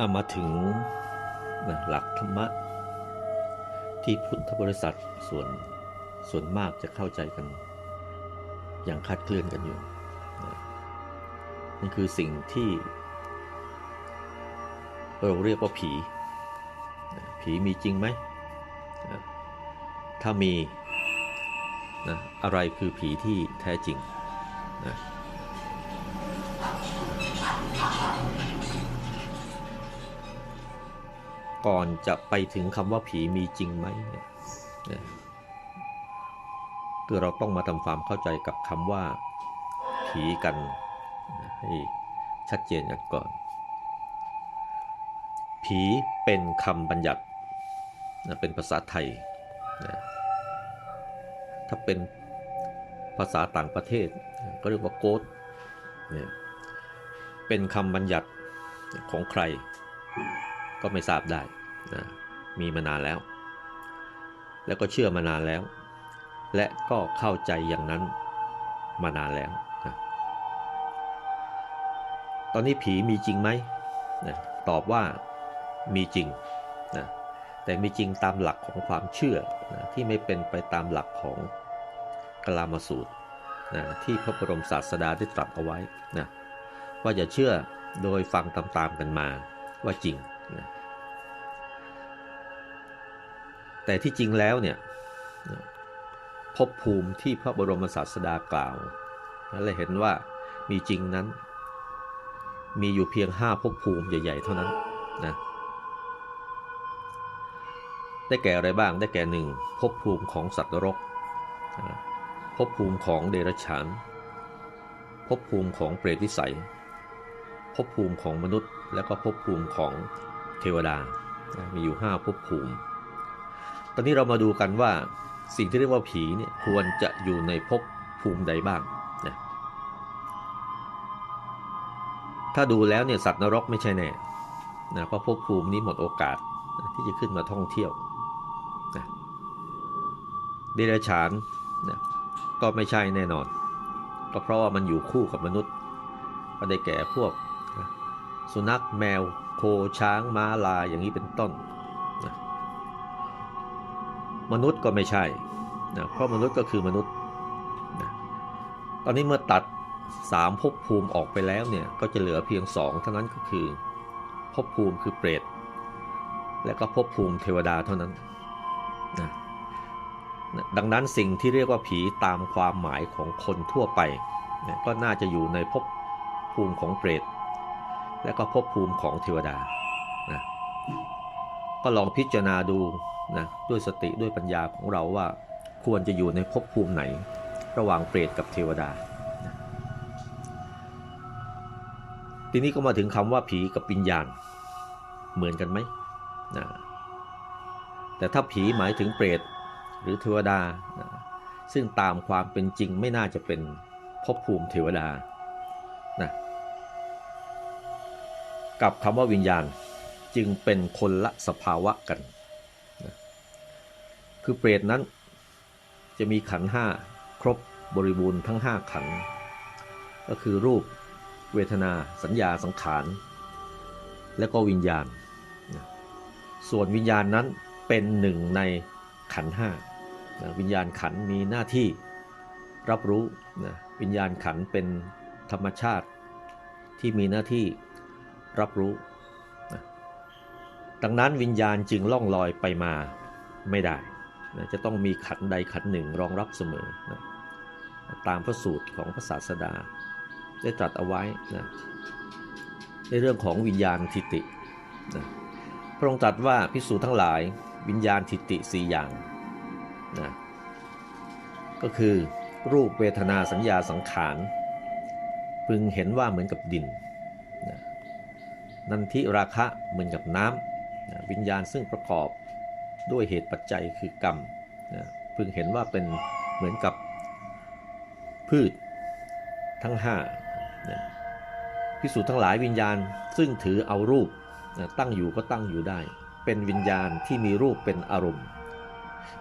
เอามาถึงหลักธรรมะ ที่พุทธบริษัทส่วนส่วนมากจะเข้าใจกัน อย่างคาดเคลื่อนกันอยู่นะนั่คือสิ่งที่เราเรียกว่าผี ผีมีจริงไหม ถ้ามีนะอะไรคือผีที่แท้จริงนะ ก่อนจะไปถึงคำว่าผีมีจริงไหมเนี่ยคือเราต้องมาทำความเข้าใจกับคำว่าผีกันให้ชัดเจนกันก่อน ผีเป็นคำบัญญัติเป็นภาษาไทยนะถ้าเป็นภาษาต่างประเทศก็เรียกว่าโกดเป็นคำบัญญัติของใคร ก็ไม่ทราบได้นะมีมานานแล้ว แล้วก็เชื่อมานานแล้ว และก็เข้าใจอย่างนั้นมานานแล้วนะตอนนี้ผีมีจริงไหมนะตอบว่ามีจริงนะแต่มีจริงตามหลักของความเชื่อนะที่ไม่เป็นไปตามหลักของกลามาสูตรนะที่พระบรมศาสดาได้ตรัสเอาไว้นะว่าอย่าเชื่อโดยฟังตามๆกันมาว่าจริง นะแต่ที่จริงแล้วเนี่ยภพภูมิที่พระบรมศาสดากล่าวและเห็นว่ามีจริงนั้น มีอยู่เพียงห้าภพภูมิใหญ่ ๆ เท่านั้นนะได้แก่อะไรบ้างได้แก่หนึ่งภพภูมิของสัตว์นรกภพภูมิของเดรัจฉานภพภูมิของเปรตวิสัยภพภูมิของมนุษย์ และก็ภพภูมิของ เทวดา มีอยู่ห้าภพภูมิ ตอนนี้เรามาดูกันว่าสิ่งที่เรียกว่าผีเนี่ยควรจะอยู่ในภพภูมิใดบ้างนะถ้าดูแล้วเนี่ยสัตว์นรกไม่ใช่แน่นะเพราะภพภูมินี้หมดโอกาสที่จะขึ้นมาท่องเที่ยวนะเดรัจฉานนะก็ไม่ใช่แน่นอน ก็เพราะว่ามันอยู่คู่กับมนุษย์ ก็ได้แก่พวกสุนัขแมว โคช้างม้าลายอย่างนี้เป็นต้นมนุษย์ก็ไม่ใช่นะเพราะมนุษย์ก็คือมนุษย์นะตอนนี้เมื่อตัด3ภพภูมิออกไปแล้วเนี่ยก็จะเหลือเพียง2เท่านั้นก็คือภพภูมิคือเปรตและก็ภพภูมิเทวดาเท่านั้นนะนะดังนั้นสิ่งที่เรียกว่าผีตามความหมายของคนทั่วไปนะก็น่าจะอยู่ในภพภูมิของเปรต และก็ภพภูมิของเทวดานะก็ลองพิจารณาดูนะด้วยสติด้วยปัญญาของเราว่าควรจะอยู่ในภพภูมิไหน ระหว่างเปรตกับเทวดา ทีนี้ก็มาถึงคำว่าผีกับวิญญาณเหมือนกันไหมนะแต่ถ้าผีหมายถึงเปรตหรือเทวดานะซึ่งตามความเป็นจริงไม่น่าจะเป็นภพภูมิเทวดา กับคำว่าวิญญาณจึงเป็นคนละสภาวะกันคือเปรตนั้นจะมีขันห้าครบบริบูรณ์ทั้ง 5 ขัน ก็คือรูปเวทนาสัญญาสังขาร และก็วิญญาณนะส่วนวิญญาณนั้นเป็นหนึ่งในขันห้านะวิญญาณขันมีหน้าที่รับรู้นะวิญญาณขันเป็นธรรมชาติที่มีหน้าที่ รับรู้ ดังนั้นวิญญาณจึงล่องลอยไปมาไม่ได้นะจะต้องมีขันใดขันหนึ่งรองรับเสมอนะตามพระสูตรของพระศาสดา ได้ตรัสเอาไว้นะในเรื่องของวิญญาณทิตินะพระองค์ตรัสว่าพิสูจน์ทั้งหลายวิญญาณทิติสี่อย่างนะก็คือรูปเวทนาสัญญาสังขาร พึงเห็นว่าเหมือนกับดิน นันทิราคะเหมือนกับน้ำวิญญาณซึ่งประกอบด้วยเหตุปัจจัยคือกรรมพึงเห็นว่าเป็นเหมือนกับพืชทั้งห้าพิสูจน์ทั้งหลายวิญญาณซึ่งถือเอารูปตั้งอยู่ก็ตั้งอยู่ได้ เป็นวิญญาณที่มีรูปเป็นอารมณ์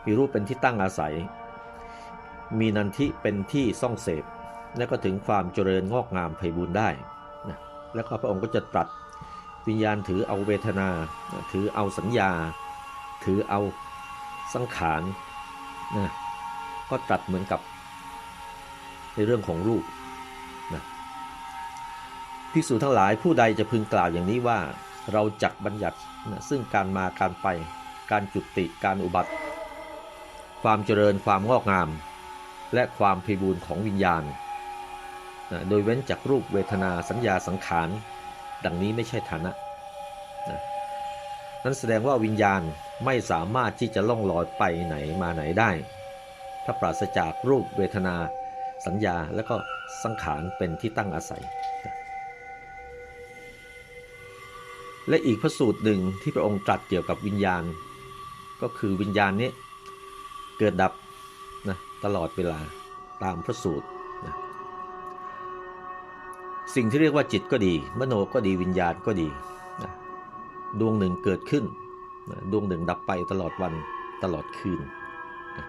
มีรูปเป็นที่ตั้งอาศัย มีนันทิเป็นที่ซ่องเสพ และก็ถึงความเจริญงอกงามไพบูรณ์ได้ แล้วก็พระองค์ก็จะตรัส วิญญาณถือเอาเวทนา ถือเอาสัญญา ถือเอาสังขารนะก็ตรัสเหมือนกับในเรื่องของรูปนะภิกษุทั้งหลายผู้ใดจะพึงกล่าวอย่างนี้ว่าเราจักบัญญัตินะซึ่งการมาการไป การจุติการอุบัติ ความเจริญความงอกงาม และความพิบูรณ์ของวิญญาณนะโดยเว้นจากรูปเวทนาสัญญาสังขาร ดังนี้ไม่ใช่ฐานะนะนั้นแสดงว่าวิญญาณไม่สามารถที่จะล่องลอยไปไหนมาไหนได้ ถ้าปราศจากรูปเวทนา สัญญาและก็สังขารเป็นที่ตั้งอาศัย และอีกพระสูตรหนึ่งที่พระองค์ตรัสเกี่ยวกับวิญญาณ ก็คือวิญญาณนี้เกิดดับนะตลอดเวลาตามพระสูตร สิ่งที่เรียกว่าจิตก็ดี มโนก็ดีวิญญาณก็ดีนะดวงหนึ่งเกิดขึ้นนะดวงหนึ่งดับไปตลอดวันตลอดคืนนะ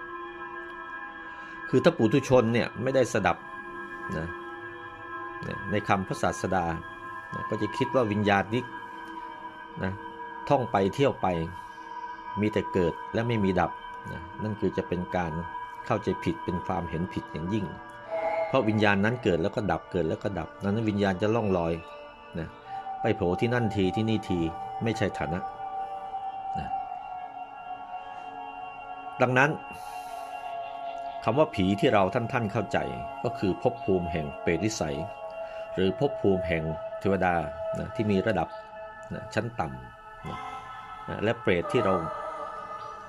คือถ้าปุถุชนเนี่ยไม่ได้สดับนะนะในคำพระศาสดานะก็จะคิดว่าวิญญาณนี้นะท่องไปเที่ยวไปมีแต่เกิดและไม่มีดับนะนั่นคือจะเป็นการเข้าใจผิดเป็นความเห็นผิดอย่างยิ่ง เพราะวิญญาณนั้นเกิดแล้วก็ดับเกิดแล้วก็ดับ นั้นวิญญาณจะล่องลอยนะไปโผล่ที่นั่นทีที่นี่ทีไม่ใช่ฐานะนะดังนั้นคำว่าผีที่เราท่านท่านเข้าใจก็คือภพภูมิแห่งเปรตวิสัย หรือภพภูมิแห่งเทวดานะที่มีระดับนะชั้นต่ำนะนะและเปรตที่เรา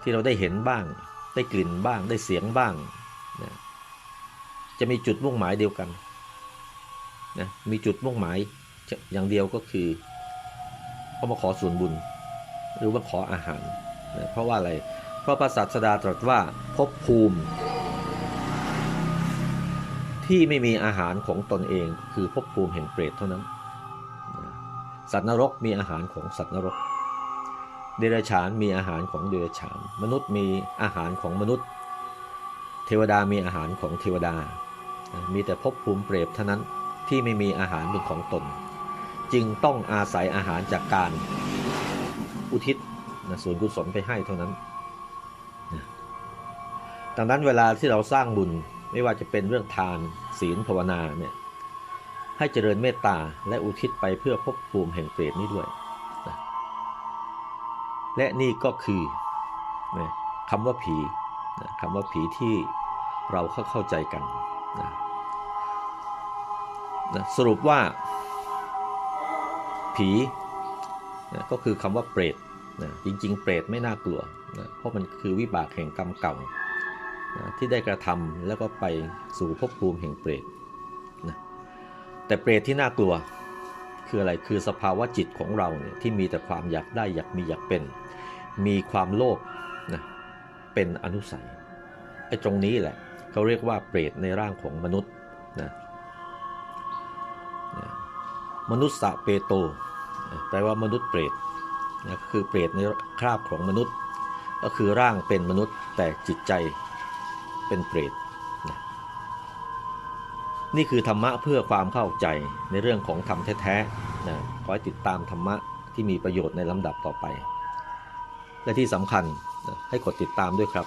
ที่เราได้เห็นบ้าง ได้กลิ่นบ้างได้เสียงบ้างนะ จะมีจุดมุ่งหมายเดียวกันนะมีจุดมุ่งหมายอย่างเดียวก็คือเขามาขอส่วนบุญ หรือว่าขออาหารนะเพราะว่าอะไร เพราะพระศาสดาตรัสว่าภพภูมิ ที่ไม่มีอาหารของตนเองคือภพภูมิแห่งเปรตเท่านั้นนะสัตว์นรกมีอาหารของสัตว์นรก เดรัจฉานมีอาหารของเดรัจฉาน มนุษย์มีอาหารของมนุษย์ เทวดามีอาหารของเทวดา มีแต่ภพภูมิเปรตเท่านั้นที่ไม่มีอาหารเป็นของตน จึงต้องอาศัยอาหารจากการอุทิศนะส่วนกุศลไปให้เท่านั้นนะดังนั้นเวลาที่เราสร้างบุญไม่ว่าจะเป็นเรื่องทานศีลภาวนาเนี่ยให้เจริญเมตตาและอุทิศไปเพื่อภพภูมิแห่งเปรตนี้ด้วยและนี่ก็คือนะคำว่าผีนะคำว่าผีที่เราเข้าใจกัน นะนะสรุปว่า ผีนะก็คือคำว่าเปรตนะจริง ๆ เปรตไม่น่ากลัวนะเพราะมันคือวิบากแห่งกรรมเก่านะที่ได้กระทำแล้วก็ไปสู่ภพภูมิแห่งเปรตนะแต่เปรตที่น่ากลัวคืออะไรคือสภาวะจิตของเราเนี่ยที่มีแต่ความอยากได้อยากมีอยากเป็น มีความโลภนะเป็นอนุสัยไอ้ตรงนี้แหละ เขาเรียกว่าเปรตในร่างของมนุษย์นะมนุษย์สะเปโต แปลว่ามนุษย์เปรตนะคือเปรตในคราบของมนุษย์ ก็คือร่างเป็นมนุษย์แต่จิตใจเป็นเปรตนะนี่คือธรรมะเพื่อความเข้าใจในเรื่องของธรรมแท้ๆนะขอให้ติดตามธรรมะที่มีประโยชน์ในลำดับต่อไป และที่สำคัญนะให้กดติดตามด้วยครับ